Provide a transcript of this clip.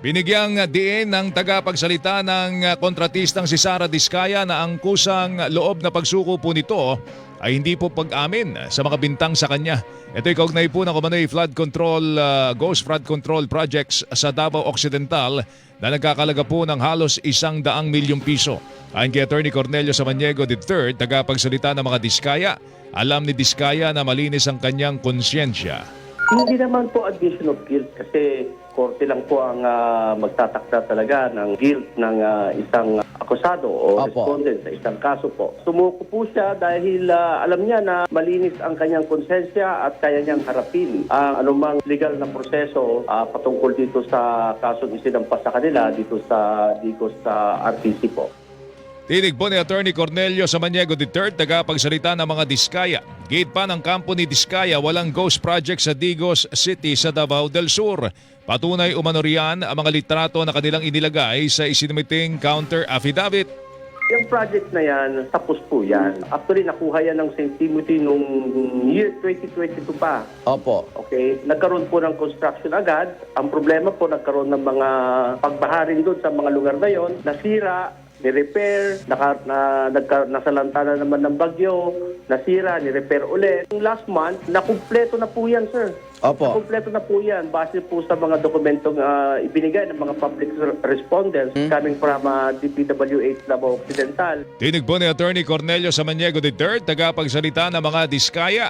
Binigyang diin ng tagapagsalita ng kontratistang si Sara Diskaya na ang kusang loob na pagsuko po nito ay hindi po pag-amin sa mga bintang sa kanya. Ito'y kaugnay po ng Kumanay Flood Control, uh, Ghost Flood Control Projects sa Davao Occidental na nagkakalaga po ng halos isang daang milyong piso. Ayon kay Attorney Cornelio Samaniego III, tagapagsalita ng mga Diskaya, alam ni Diskaya na malinis ang kanyang konsyensya. Hindi naman po admission of guilt kasi korte lang po ang ah, magtatakda talaga ng guilt ng ah, isang akusado o Opo. respondent sa isang kaso po. Sumuko po siya dahil ah, alam niya na malinis ang kanyang konsensya at kaya niyang harapin ang anumang legal na proseso ah, patungkol dito sa kasong isinampas sa kanila dito sa dito sa RTC po. Tinig po ni Attorney Cornelio Samaniego III, tagapagsalita ng mga Diskaya. Gate pa ng kampo ni Diskaya, walang ghost project sa Digos City sa Davao del Sur. Patunay umano riyan ang mga litrato na kanilang inilagay sa isinumiting counter affidavit. Yung project na yan, tapos po yan. Actually, nakuha yan ng St. Timothy nung year 2022 pa. Opo. Okay, nagkaroon po ng construction agad. Ang problema po, nagkaroon ng mga pagbaharin doon sa mga lugar na yon. Nasira, ni-repair, naka, na, nagka, nasalanta na naman ng bagyo, nasira, ni-repair ulit. Yung last month, nakumpleto na po yan, sir. Opo. Nakumpleto na po yan base po sa mga dokumentong ah, ibinigay ng mga public respondents coming from uh, DPWH Davao Occidental. Tinig po ni Attorney Cornelio Samaniego III, tagapagsalita ng mga Diskaya.